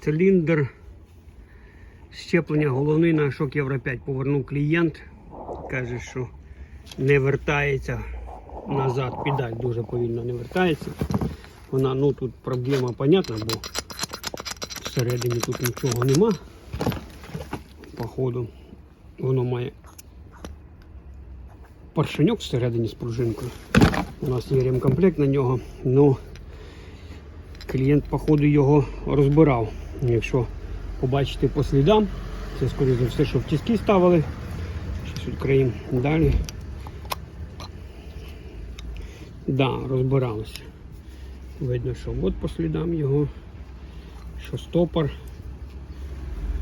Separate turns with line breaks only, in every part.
циліндр. Щеплення головний на шок Євро 5 повернув клієнт. Каже, що не вертається назад. Педаль дуже повільно не вертається. Вона, ну тут проблема понятна, бо всередині тут нічого нема. Походу, воно має поршеньок всередині з пружинкою. У нас є ремкомплект на нього, але клієнт, походу, його розбирав. Якщо побачите по слідам, це скоріше за все, що в тіски ставили. Щось відкриємо далі. Да, розбиралися. Видно, що от по слідам його, що стопор.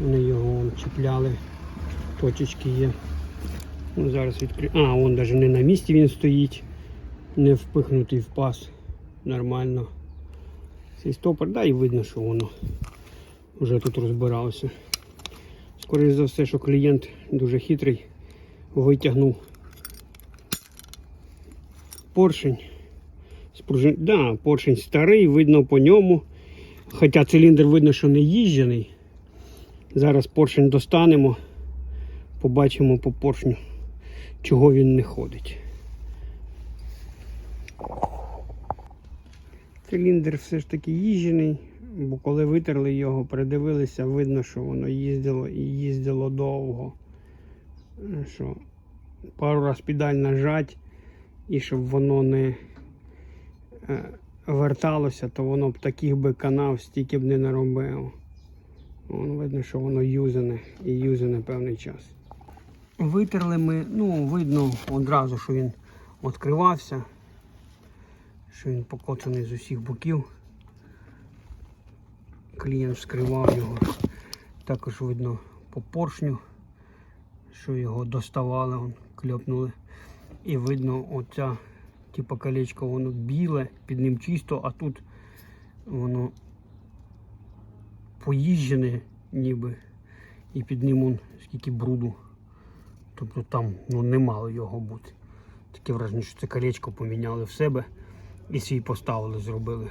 Вони його чіпляли. Точечки є. Ну, зараз відкрию. А, он навіть не на місці він стоїть. Не впихнутий в паз. Нормально. Цей стопор, да, і видно, що воно вже тут розбиралося. Скоріше за все, що клієнт дуже хитрий витягнув поршень. Спружин... Да, поршень старий, видно по ньому. Хоча циліндр видно, що не їжджений. Зараз поршень достанемо, побачимо по поршню, чого він не ходить. Циліндр все ж таки їжджений, бо коли витерли його, придивилися, видно, що воно їздило і їздило довго. Що пару раз педаль нажать, і щоб воно не е, верталося, то воно б таких би канав стільки б не наробило. Вон видно, що воно юзане і юзане певний час. Витерли ми, ну, видно одразу, що він відкривався, що він покоцаний з усіх боків. Клієнт вскривав його. Також видно по поршню, що його доставали, он, кльопнули. І видно оця, типу колечко, воно біле, під ним чисто, а тут воно поїжджене ніби. І під ним он скільки бруду. Тобто там ну, не мало його бути. Таке враження, що це колечко поміняли в себе і свій поставили, зробили.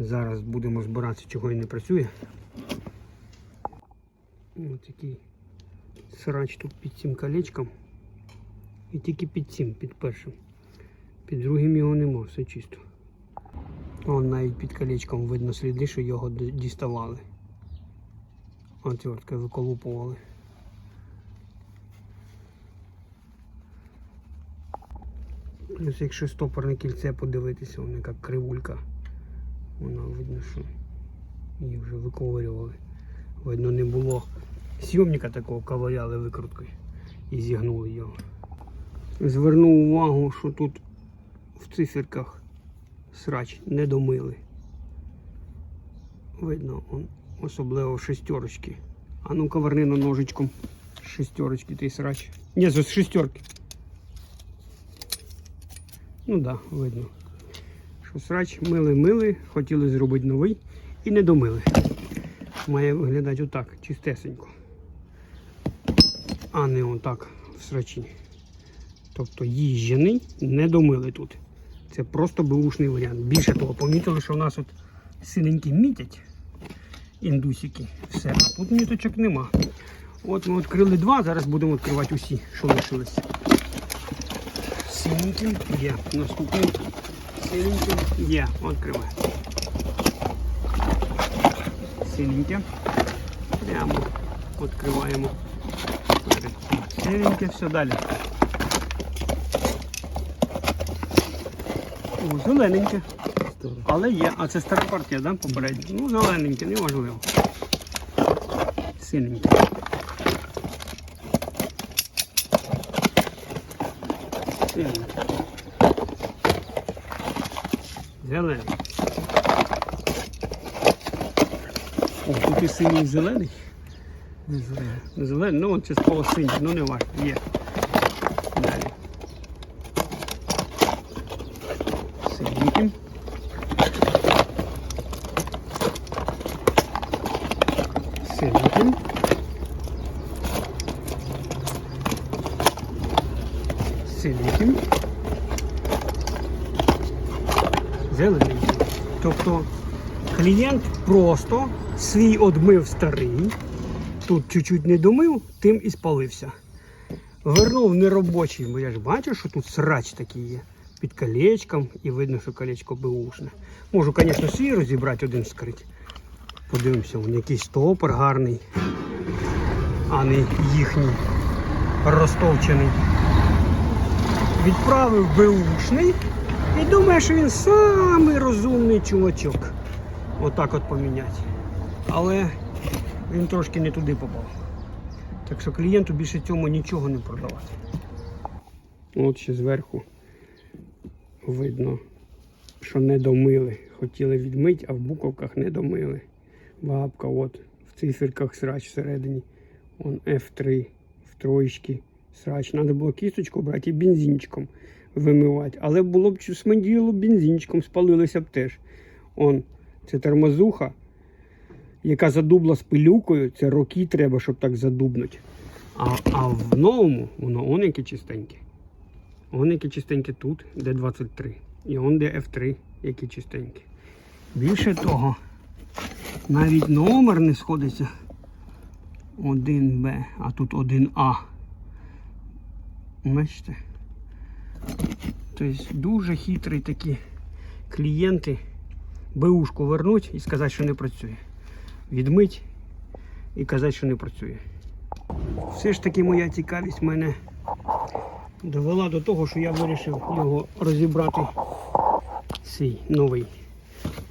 Зараз будемо збиратися, чого і не працює. Ось такий срач тут під цим колечком. І тільки під цим, під першим. Під другим його нема, все чисто. Вон навіть під колечком видно сліди, що його діставали. Отверткою виколупували. Плюс якщо стопорне кільце подивитися, воно як кривулька. Воно видно, що її вже виковирювали. Видно, не було сйомника такого, ковыряли викруткою і зігнули його. Звернув увагу, що тут в циферках срач не домили. Видно, он, особливо шестерочки. А ну-ка верни на ножичком шестерочки той срач. Ні, з шестерки. Ну да, видно. Що срач мили-мили, хотіли зробити новий і не домили. Має виглядати отак, чистесенько. А не отак в срачі. Тобто їжджений, не домили тут. Це просто беушний варіант. Більше того, помітили, що у нас от синенькі мітять індусики. Все, а тут міточок нема. От ми відкрили два, зараз будемо відкривати усі, що лишилися. Синеньким є. Наступний синеньким є. Відкривай. Синеньке. Прямо відкриваємо. Синеньке, все далі. О, зелененьке. Але є. А це стара партія, да, попередня? Ну, зелененьке, неважливо. Синеньке. Синеньке. Зелений. О, тут і синій і зелений. Не зелений. Зелений, ну от частково синій, ну не важко, є. Далі. Синеньким. Синеньким. Синеньким. Зелененьким. Тобто Клієнт просто свій одмив старий, тут чуть-чуть не домив, тим і спалився. Вернув неробочий, бо я ж бачу, що тут срач такий є. Під колечком і видно, що колечко беушне. Можу, звісно, свій розібрати, один скрити. Подивимося, він якийсь стопор гарний, а не їхній розтовчений. Відправив беушний і думає, що він самий розумний чувачок. Отак от поміняти. Але він трошки не туди попав. Так що клієнту більше цьому нічого не продавати. От ще зверху видно, що не домили. Хотіли відмити, а в буковках не домили. Бабка, от в циферках срач всередині. Он F3, в троєчки срач. Треба було кісточку брати і бензинчиком вимивати. Але було б чи сменділо бензинчиком, спалилося б теж. Он, це тормозуха, яка задубла з пилюкою, це роки треба, щоб так задубнути. А, а в новому воно он яке чистеньке. Он яке чистеньке тут, де 23. І он де F3, які чистенькі. Більше того, навіть номер не сходиться. 1Б, а тут 1А. Бачите? Тобто дуже хитрі такі клієнти БУшку вернуть і сказати, що не працює. Відмить і казати, що не працює. Все ж таки моя цікавість мене довела до того, що я вирішив його розібрати свій новий.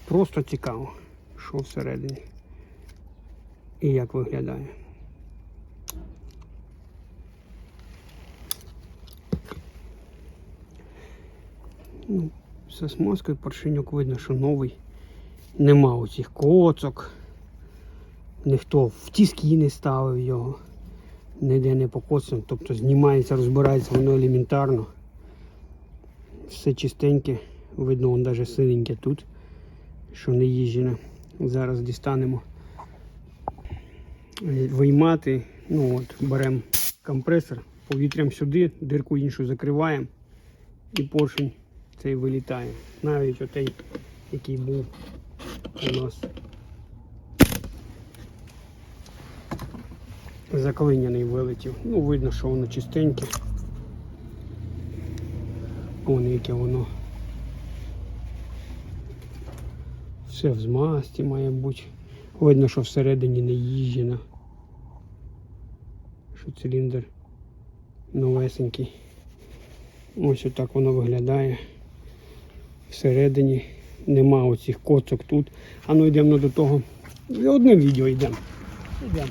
Просто цікаво, що всередині і як виглядає. Ну, со смазкою поршеньок видно, що новий. Нема оцих коцок. Ніхто в тіски не ставив його. Ніде не покоцано. Тобто знімається, розбирається воно елементарно. Все чистеньке. Видно, он навіть синеньке тут, що не їжджене. Зараз дістанемо. Виймати. Ну от, беремо компресор, повітрям сюди, дирку іншу закриваємо і поршень цей вилітає. Навіть отей, який був у нас заклиняний вилетів. Ну, видно, що воно чистеньке. Вон яке воно. Все в змасті має бути. Видно, що всередині не їжджено. Що циліндр новесенький. Ось отак воно виглядає. Всередині нема оцих коцок тут. А ну йдемо до того. Одне відео йдемо. Йдемо.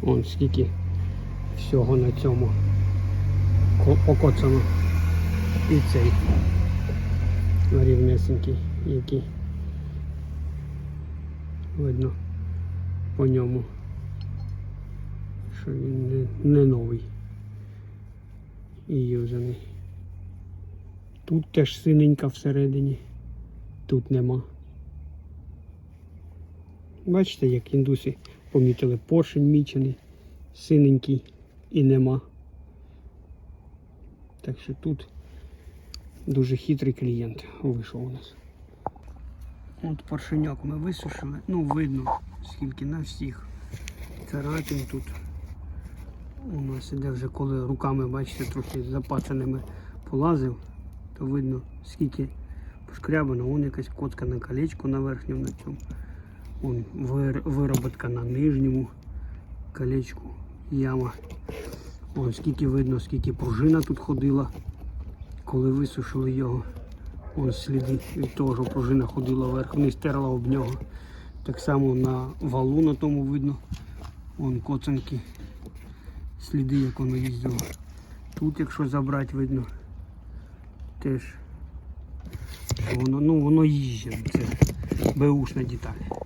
Вон скільки всього на цьому покоцано. І цей рівнесенький, який видно по ньому, що він не, новий і юзаний. Тут теж синенька всередині, тут нема. Бачите, як індуси помітили поршень мічений, синенький і нема. Так що тут дуже хитрий клієнт вийшов у нас. От поршеньок ми висушили, ну видно скільки на всіх царапин тут. У нас іде вже коли руками, бачите, трохи запацаними полазив, то видно скільки пошкрябано, вон якась коцка на колечку на верхньому на цьому. Вон вироботка на нижньому колечку, яма. Вон скільки видно, скільки пружина тут ходила, коли висушили його. Вон сліди від того, що пружина ходила вверх, вниз терла об нього. Так само на валу на тому видно. Вон коцанки, сліди, як воно їздило. Тут, якщо забрати, видно теж. Воно, ну, воно їжджає. Це беушна деталь.